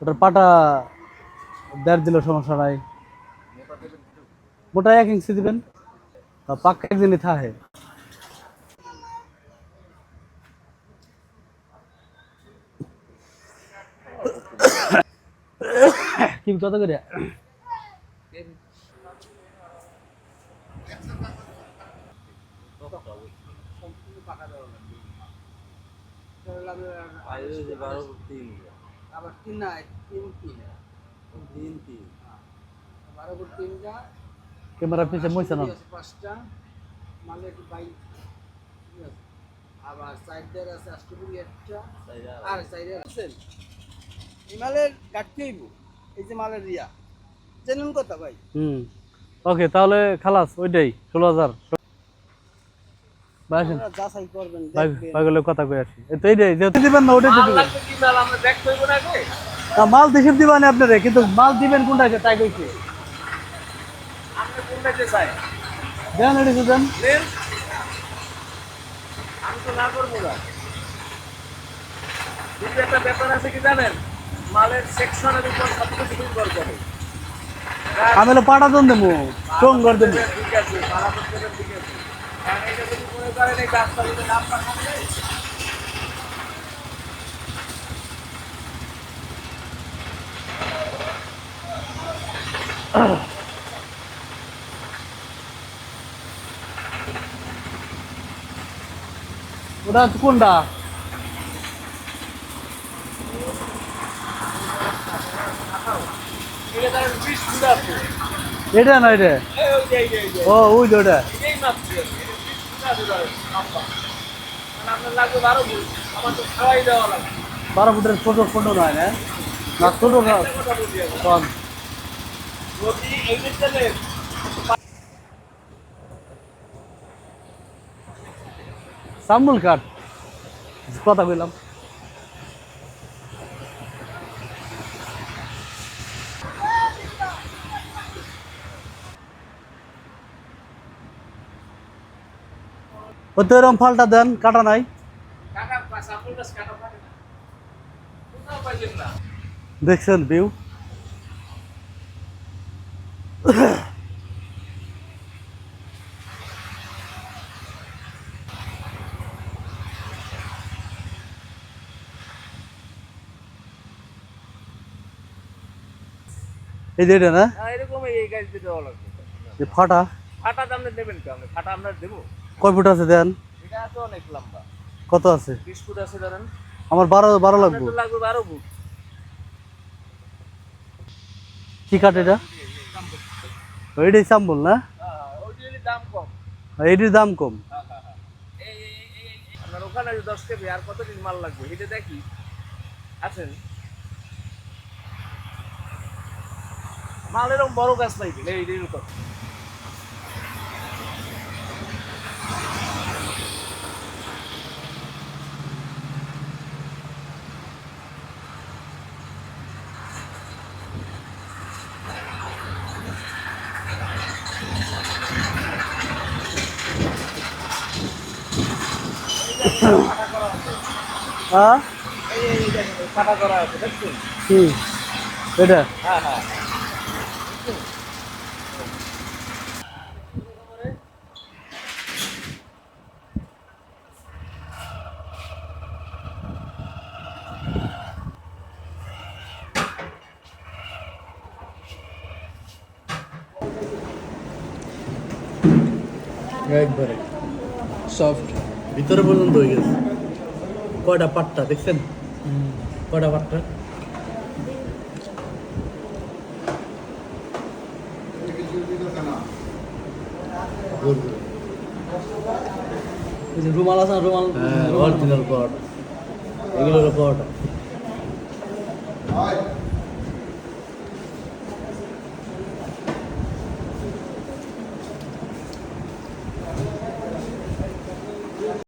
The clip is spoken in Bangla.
ওটার পাটা দেড় দিল সমস্যা নাই। মোটা এক ইঞ্চি দিবেন পাক্কা একদিনই থাকে। কি কত করে? আবার তিন না তিন তিন তিন তিন বারো তিনটা ক্যামেরা পিছে মইছে না? পাঁচটা একটু বাইক আছে আবার সাইডের আছে একটা আর সাইডের আছেন এই মালের কাটতে হইব এই যে মালের রিয়া। জেনুন কথা ভাই। হুম। ওকে তাহলে খালাস ওইটাই ষোলো হাজার ভাই আসেন আপনারা যাচাই করবেন ভাই দেখবেন ভাই বলে কথা কই আসি? এই তো এইটাই যেহেতু দিবেন না ওটাই মাল না দেশের দিবেন আপনারে কিন্তু মাল দিবেন কোনটাকে তাই কইছে। আপনি কোনটাতে চাই? দেন এটি দেন। নেন। আমি তো না করব না। কিন্তু একটা ব্যাপার আছে কি জানেন? মালের সেকশনের উপর সব নির্ভর করে আমি হলো দেবো টং করে দেবো। ঠিক আছে ভাড়া ঠিক আছে। ওটা কোনটা? এটা না এটা? ও ওই ওটা। বারো লাগবে। বারো ফুটের ছোট ছোট নয় না না। ছোট কম সাম্বুল কাঠ কথা কইলাম। ও তো এরকম ফালটা দেন কাটা নাই। দেখছেন ভিউ এই যে এটা না? হ্যাঁ, এরকম এই গাছ দিয়ে দেওয়া লাগবে। ফাটা। ফাটা দাম দেবেন কেন? ফাটা আমরা দেবো? কয় ফুট আছে দেন এটা তো অনেক লম্বা কত আছে আমার বারো বারো লাগবে লাগবে কি কাঠ এটা এইটাই চাম্বল না হ্যাঁ, দাম কম এইটির দাম হ্যাঁ, হ্যাঁ, হ্যাঁ। ওখানে দশ কেজি আর কতদিন মাল লাগবে এটা দেখি আছেন মাল এরকম বড় গাছ পাইবেন এই এরকম হ্যাঁ? কি? এটা? হ্যাঁ হ্যাঁ একবারে সফট ভিতরে পর্যন্ত হয়ে গেছে। কয়টা পাট্টা দেখছেন? কয়টা পাট্টা? রুমাল আছে না, রুমাল? Original pot. এগুলোর পট।